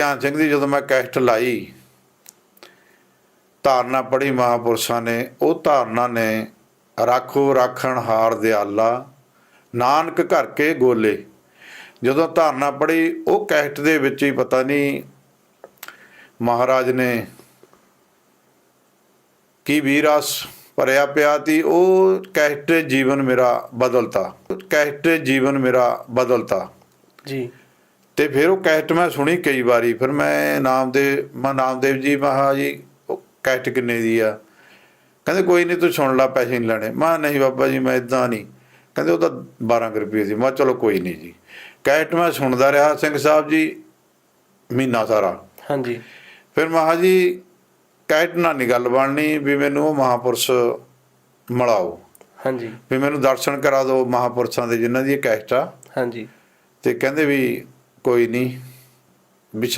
ਧਿਆਨ ਸਿੰਘ ਦੀ ਜਦੋਂ ਮੈਂ ਕੈਸਟ ਲਾਈ, ਧਾਰਨਾ ਪੜੀ ਮਹਾਪੁਰਸ਼ਾਂ ਨੇ, ਉਹ ਧਾਰਨਾ ਨੇ ਰਾਖੋ ਰਾਖਣ ਹਾਰ ਦਿਆਲਾ, ਨਾਨਕ ਘਰ ਕੇ ਗੋਲੇ। ਜਦੋਂ ਧਾਰਨਾ ਪੜੀ ਉਹ ਕੈਸਟ ਦੇ ਵਿੱਚ ਹੀ ਪਤਾ ਨਹੀਂ ਮਹਾਰਾਜ ਨੇ ਕੀ ਵੀਰਸ ਭਰਿਆ ਪਿਆ ਤੀ ਉਹ ਕੈਸਟ ਜੀਵਨ ਮੇਰਾ ਬਦਲਤਾ। ਕੈਸਟ ਜੀਵਨ ਮੇਰਾ ਬਦਲਤਾ। ਜੀ। ਤੇ ਫਿਰ ਉਹ ਕੈਸਟ ਮੈਂ ਸੁਣੀ ਕਈ ਵਾਰੀ ਫਿਰ ਮੈਂ ਨਾਮਦੇਵ ਮੈਂ ਨਾਮਦੇਵ ਜੀ ਮਹਾ ਜੀ ਉਹ ਕੈਸਟ ਕਿੰਨੇ ਦੀ ਆ? ਕਹਿੰਦੇ ਕੋਈ ਨਹੀਂ ਤੂੰ ਸੁਣ ਲੈ ਪੈਸੇ ਨਹੀਂ ਲੈਣੇ। ਮੈਂ ਨਹੀਂ ਬਾਬਾ ਜੀ ਮੈਂ ਇਦਾਂ ਨਹੀਂ ਕਹਿੰਦੇ ਉਹ ਤਾਂ 12 ਕੁ ਰੁਪਏ ਸੀ। ਮੈਂ ਚਲੋ ਕੋਈ ਨਹੀਂ ਜੀ। ਕੈਸਟ ਮੈਂ ਸੁਣਦਾ ਰਿਹਾ ਸਿੰਘ ਸਾਹਿਬ ਜੀ ਮਹੀਨਾ ਸਾਰਾ। ਹਾਂਜੀ। ਫਿਰ ਮਹਾ ਜੀ ਕੈਸਟ ਨਾਲ ਨਹੀਂ ਗੱਲ ਬਣਨੀ ਵੀ ਮੈਨੂੰ ਉਹ ਮਹਾਪੁਰਸ਼ ਮਿਲਾਓ। ਹਾਂਜੀ। ਵੀ ਮੈਨੂੰ ਦਰਸ਼ਨ ਕਰਾ ਦਿਓ ਮਹਾਪੁਰਸ਼ਾਂ ਦੇ ਜਿਨ੍ਹਾਂ ਦੀ ਇਹ ਕੈਸਟ ਆ। ਹਾਂਜੀ। ਤੇ ਕਹਿੰਦੇ ਵੀ ਕੋਈ ਨਹੀਂ ਵੀ